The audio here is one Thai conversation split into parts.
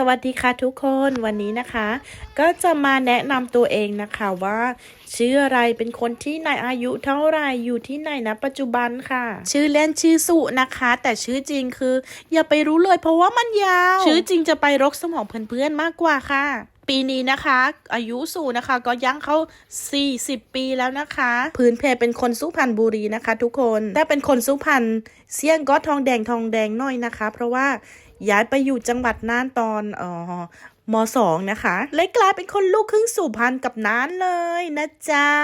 สวัสดีค่ะทุกคนวันนี้นะคะ ก็จะมาแนะนำตัวเองนะคะว่าชื่ออะไรเป็นคนที่ไหนอายุเท่าไหร่อยู่ที่ไหนนะปัจจุบันค่ะ ชื่อเล่นชื่อสุนะคะ แต่ชื่อจริงคือ อย่าไปรู้เลยเพราะว่ามันยาว ชื่อจริงจะไปรกสมองเพื่อนๆมากกว่าค่ะ ปีนี้นะคะ อายุสู่นะคะ ก็ย่างเข้า 40 ปีแล้วนะคะ พื้นเพเป็นคนสุพรรณบุรีนะคะ ทุกคนถ้าเป็นคนสุพรรณเสียงก็ทองแดงทองแดงหน่อยนะคะ เพราะว่าย้ายไปอยู่จังหวัดน่านตอนเอ่อมสองนะคะเลยกลายเป็นคนลูกครึ่งสุพรรณกับน่านเลยนะเจ้า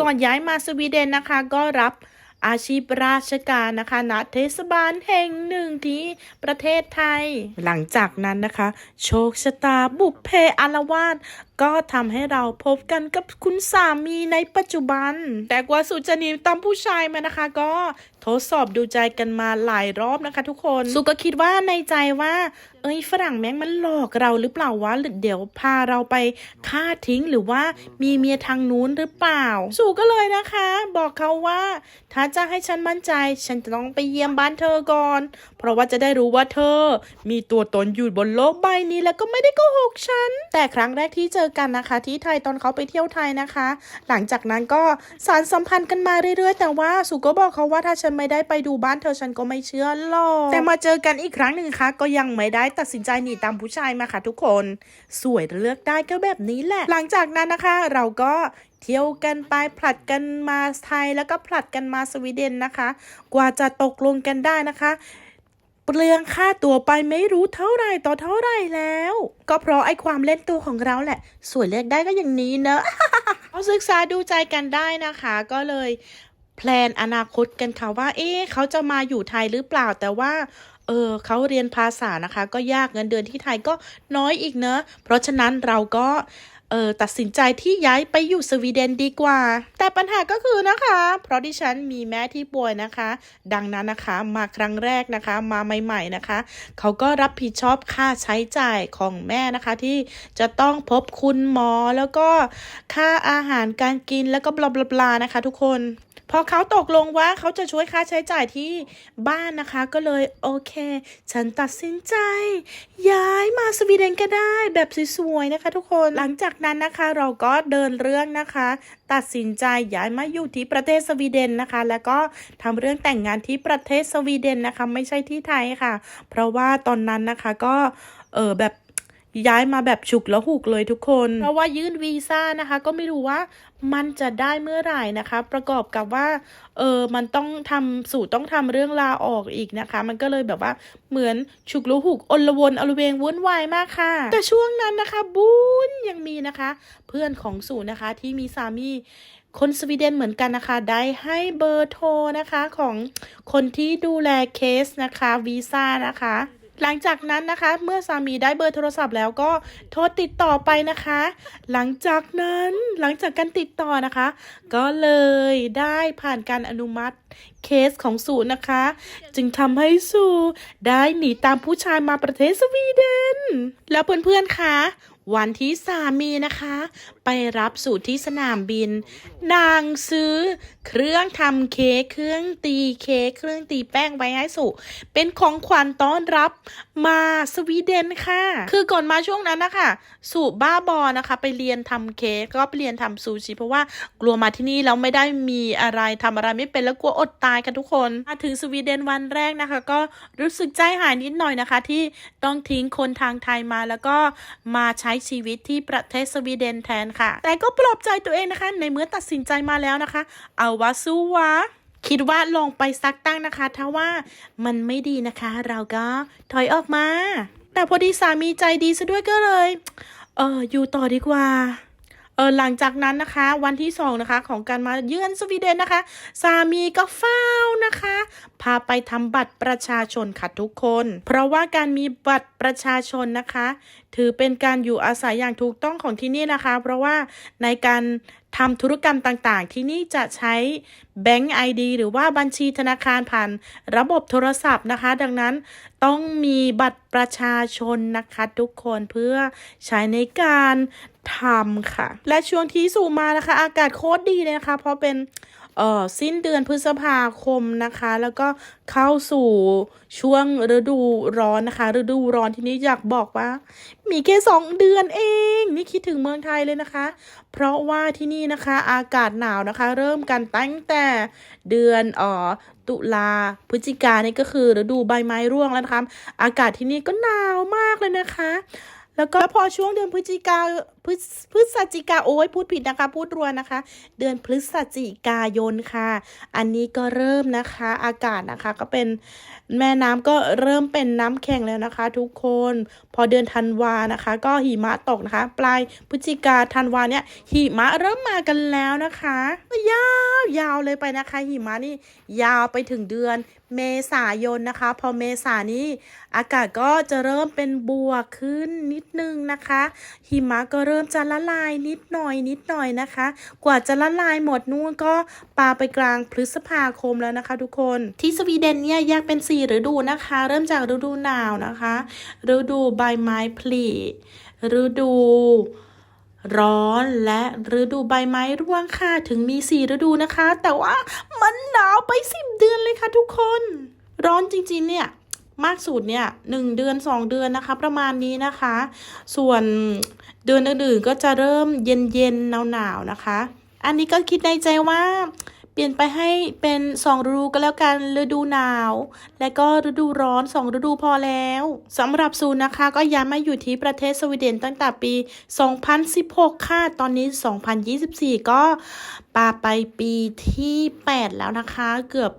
ก่อนย้ายมาสวีเดนนะคะ ก็รับ อาชีพราชการนะคะณเทศบาลแห่งหนึ่งที่ประเทศไทย หลังจากนั้นนะคะ โชคชะตาบุพเพอารวาสก็ทำให้เราพบกันกับคุณสามีในปัจจุบัน แต่กว่าสุจะนีตามผู้ชายมานะคะ ก็ทดสอบดูใจกันมาหลายรอบนะคะ ทุกคน สุก็คิดว่าในใจว่า เอ้ยฝรั่งแม่งมันหลอกเราหรือเปล่าวะหรือเดี๋ยวพาเราไปฆ่าทิ้งหรือว่ามีเมียทางนู้นหรือเปล่าสู่ก็เลยนะคะ บอกเขาว่า ถ้าจะให้ฉันมั่นใจ ฉันจะต้องไปเยี่ยมบ้านเธอก่อน เพราะว่าจะได้รู้ว่าเธอ มีตัวตนอยู่บนโลกใบนี้แล้วก็ไม่ได้โกหกฉันแต่ครั้งแรกที่เจอกันนะคะ ที่ไทยตอนเขาไปเที่ยวไทยนะคะ หลังจากนั้นก็สารสัมพันธ์กันมาเรื่อยๆ แต่ว่าสุก็บอกเขาว่าถ้าฉันไม่ได้ไปดูบ้านเธอฉันก็ไม่เชื่อหรอกแต่มาเจอกันอีกครั้งหนึ่งคะก็ยังไม่ได้ตัดสินใจหนีตามผู้ชายมาค่ะทุกคน สวยเลือกได้ก็แบบนี้แหละ หลังจากนั้นนะคะ เราก็เที่ยวกันไปผลัดกันมาไทยแล้วก็ผลัดกันมาสวีเดนนะคะ กว่าจะตกลงกันได้นะคะ เปลืองค่าตัวไปไม่รู้เท่าไรต่อเท่าไรแล้ว ก็เพราะไอ้ความเล่นตัวของเราแหละ สวยเลือกได้ก็อย่างนี้เนอะเขาศึกษาดูใจกันได้นะคะ ก็เลยแพลนอนาคตกันค่ะว่า เอ๊ะเขาจะมาอยู่ไทยหรือเปล่าแต่ว่า เออเขาเรียนภาษานะคะ ก็ยากเงินเดือนที่ไทยก็น้อยอีกเนอะเพราะฉะนั้นเราก็เออตัดสินใจที่ย้ายไปอยู่สวีเดนดีกว่า แต่ปัญหาก็คือนะคะ เพราะดิฉันมีแม่ที่ป่วยนะคะ ดังนั้นนะคะมาครั้งแรกนะคะ มาใหม่ ๆนะคะ เขาก็รับผิดชอบค่าใช้จ่ายของแม่นะคะ ที่จะต้องพบคุณหมอแล้วก็ค่าอาหารการกินแล้วก็บลาบลาบลานะคะ ทุกคน พอเขาตกลงว่าเขาจะช่วยค่าใช้จ่ายที่บ้านนะคะ ก็เลยโอเค ฉันตัดสินใจ ย้ายมาสวีเดนก็ได้ แบบสวยๆนะคะ ทุกคนหลังจากนั้นนะคะ เราก็เดินเรื่องนะคะ ตัดสินใจย้ายมาอยู่ที่ประเทศสวีเดนนะคะ แล้วก็ทำเรื่องแต่งงานที่ประเทศสวีเดนนะคะ ไม่ใช่ที่ไทยค่ะ เพราะว่าตอนนั้นนะคะก็เออแบบ ย้ายมาแบบฉุกแล้วหุกเลยทุกคนเพราะว่ายื่นวีซ่านะคะ ก็ไม่รู้ว่ามันจะได้เมื่อไหร่นะคะ ประกอบกับว่าเออมันต้องทำสู่ต้องทำเรื่องลาออกอีกนะคะ มันก็เลยแบบว่าเหมือนฉุกแล้วหุกอลวนอลเวงวุ่นวายมากค่ะ แต่ช่วงนั้นนะคะ บุญยังมีนะคะ เพื่อนของสู่นะคะที่มีสามีคนสวีเดนเหมือนกันนะคะ ได้ให้เบอร์โทรนะคะของคนที่ดูแลเคสนะคะวีซ่านะคะ หลังจากนั้นนะคะ เมื่อสามีได้เบอร์โทรศัพท์แล้วก็โทรติดต่อไปนะคะ หลังจากนั้นหลังจากการติดต่อนะคะ ก็เลยได้ผ่านการอนุมัติเคสของสูนะคะ จึงทำให้สูได้หนีตามผู้ชายมาประเทศสวีเดน แล้วเพื่อนๆคะวันที่สามีนะคะ ไปรับสู่ที่สนามบิน นางซื้อเครื่องทำเค้กเครื่องตีเค้กเครื่องตีแป้งไว้ให้สุ เป็นของขวัญต้อนรับมาสวีเดนค่ะ คือก่อนมาช่วงนั้นนะคะสุบ้าบอนะคะ ไปเรียนทำเค้กก็ไปเรียนทำซูชิเพราะว่ากลัวมาที่นี่แล้วไม่ได้มีอะไรทำอะไรไม่เป็นแล้วกลัวอดตายกันทุกคนมาถึงสวีเดนวันแรกนะคะ ก็รู้สึกใจหายนิดหน่อยนะคะ ที่ต้องทิ้งคนทางไทยมาแล้วก็มาใช้ชีวิตที่ประเทศสวีเดนแทนค่ะ แต่ก็ปลอบใจตัวเองนะคะ ในเมื่อตัดสินใจมาแล้วนะคะ เอาวาสู้วะคิดว่าลองไปซักตั้งนะคะ ถ้าว่ามันไม่ดีนะคะ เราก็ถอยออกมา แต่พอดีสามีใจดีซะด้วยก็เลย เอออยู่ต่อดีกว่าเออหลังจากนั้นนะคะวันที่สองนะคะของการมาเยือนสวีเดนนะคะ สามีก็เฝ้านะคะ พาไปทำบัตรประชาชนค่ะทุกคน เพราะว่าการมีบัตรประชาชนนะคะ ถือเป็นการอยู่อาศัยอย่างถูกต้องของที่นี่นะคะ เพราะว่าในการทำธุรกรรมต่างๆ ที่นี่จะใช้แบงก์ไอดีหรือว่าบัญชีธนาคารผ่านระบบโทรศัพท์นะคะ ดังนั้นต้องมีบัตรประชาชนนะคะทุกคนเพื่อใช้ในการทำค่ะ และช่วงที่สู่มานะคะ อากาศโคตรดีเลยนะคะ เพราะเป็น เอ่อสิ้นเดือนพฤษภาคมนะคะ แล้วก็เข้าสู่ช่วงฤดูร้อนนะคะ ฤดูร้อนที่นี้อยากบอกว่า มีแค่สองเดือนเอง นี่คิดถึงเมืองไทยเลยนะคะ เพราะว่าที่นี่นะคะอากาศหนาวนะคะ เริ่มกันตั้งแต่เดือนเอ่อตุลาพฤศจิกานี่ก็คือฤดูใบไม้ร่วงแล้วนะคะ อากาศที่นี่ก็หนาวมากเลยนะคะ แล้วก็พอช่วงเดือนพฤศจิกา พฤศพฤศจิกาโอ้ยพูดผิดนะคะ พูดรัวนะคะ เดือนพฤศจิกายนค่ะ อันนี้ก็เริ่มนะคะ อากาศนะคะก็เป็นแม่น้ำก็เริ่มเป็นน้ำแข็งแล้วนะคะ ทุกคน พอเดือนธันวานะคะ ก็หิมะตกนะคะ ปลายพฤศจิกาธันวาเนี่ยหิมะเริ่มมากันแล้วนะคะยาวยาวเลยไปนะคะ หิมะนี่ยาวไปถึงเดือนเมษายนนะคะ พอเมษานี้อากาศก็จะเริ่มเป็นบวกขึ้นนิดนึงนะคะ หิมะก็เริ่มริ่มจะละลายนิดหน่อยนิดหน่อยนะคะ กว่าจะละลายหมดนู่นก็ปาไปกลางพฤษภาคมแล้วนะคะ ทุกคนที่สวีเดนเนี่ยแยกเป็นสี่ฤดูนะคะ เริ่มจากฤดูหนาวนะคะ ฤดูใบไม้ผลิฤดูร้อนและฤดูใบไม้ร่วงค่ะถึงมีสี่ฤดูนะคะ แต่ว่ามันหนาวไปสิบเดือนเลยค่ะทุกคน ร้อนจริงๆเนี่ย มากสุดเนี่ยหนึ่งเดือนสองเดือนนะคะ ประมาณนี้นะคะ ส่วนเดือนอื่นๆก็จะเริ่มเย็นๆหนาวๆนะคะ อันนี้ก็คิดในใจว่าเปลี่ยนไปให้เป็นสองฤดูก็แล้วกันฤดูหนาว และก็ฤดูร้อนสองฤดูพอแล้วสำหรับซูนนะคะ ก็ย้ายมาอยู่ที่ประเทศสวีเดนตั้งแต่ปี 2016 ค่ะ ตอนนี้ 2024 ก็ปาไปปีที่ 8 แล้วนะคะ เกือบ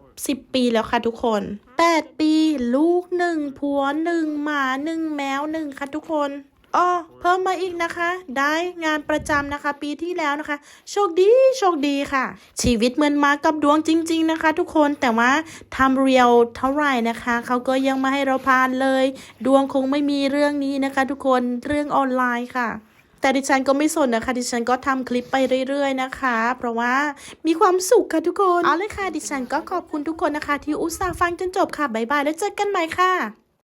10 ปีแล้วค่ะทุกคน 8 ปี ลูกหนึ่งผัวหนึ่งหมาหนึ่งแมวหนึ่งค่ะทุกคนอ้อเพิ่มมาอีกนะคะ ได้งานประจำนะคะ ปีที่แล้วนะคะ โชคดีโชคดีค่ะ ชีวิตเหมือนมากับดวงจริง ๆนะคะ ทุกคนแต่ว่าทำเรียวเท่าไหร่นะคะเขาก็ยังมาให้เราพานเลย ดวงคงไม่มีเรื่องนี้นะคะ ทุกคนเรื่องออนไลน์ค่ะ แต่ดิฉันก็ไม่สนนะคะ ดิฉันก็ทำคลิปไปเรื่อยๆนะคะ เพราะว่ามีความสุขค่ะทุกคน เอาเลยค่ะ ดิฉันก็ขอบคุณทุกคนนะคะ ที่อุตส่าห์ฟังจนจบค่ะบ๊ายบายแล้วเจอกันใหม่ค่ะ